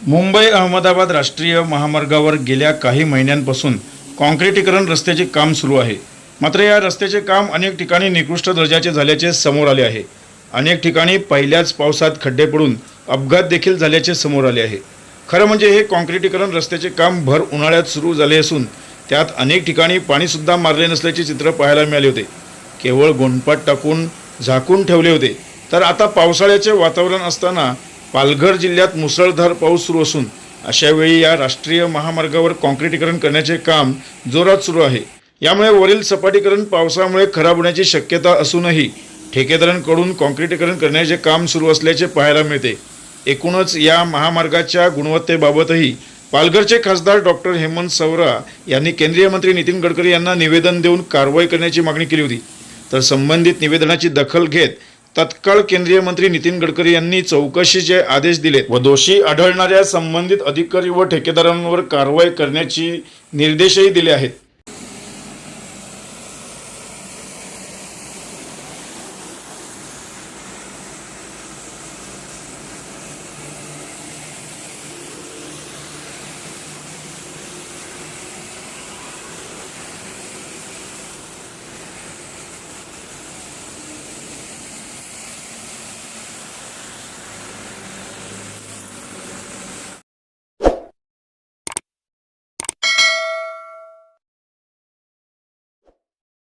मुंबई अहमदाबाद राष्ट्रीय महामार्गावर गेल्या काही महिन्यांपासून काँक्रिटीकरण रस्त्याचे काम सुरू आहे. मात्र या रस्त्याचे काम अनेक ठिकाणी निकृष्ट दर्जाचे झाल्याचे समोर आले आहे. अनेक ठिकाणी पहिल्याच पावसात खड्डे पडून अपघात देखील झाल्याचे समोर आले आहे. खरं म्हणजे हे काँक्रिटीकरण रस्त्याचे काम भर उन्हाळ्यात सुरू झाले असून त्यात अनेक ठिकाणी पाणीसुद्धा मारले नसल्याचे चित्र पाहायला मिळाले होते. केवळ गोंडपाट टाकून झाकून ठेवले होते. तर आता पावसाळ्याचे वातावरण असताना पालघर जिल्ह्यात मुसळधार पाऊस सुरू असून अशावेळी या राष्ट्रीय महामार्गावर काँक्रीटीकरण करण्याचे काम जोरात सुरू आहे. यामुळे वरील सपाटीकरण पावसामुळे खराब होण्याची शक्यता असूनही ठेकेदारांकडून काँक्रीटीकरण करण्याचे काम सुरू असल्याचे पाहायला मिळते. एकूणच या महामार्गाच्या गुणवत्तेबाबतही पालघरचे खासदार डॉक्टर हेमंत सवरा यांनी केंद्रीय मंत्री नितीन गडकरी यांना निवेदन देऊन कारवाई करण्याची मागणी केली होती. तर संबंधित निवेदनाची दखल घेत तत्काळ केंद्रीय मंत्री नितीन गडकरी यांनी चौकशीचे आदेश दिले व दोषी आढळणाऱ्या संबंधित अधिकारी व ठेकेदारांवर कारवाई करण्याची निर्देशही दिले आहेत.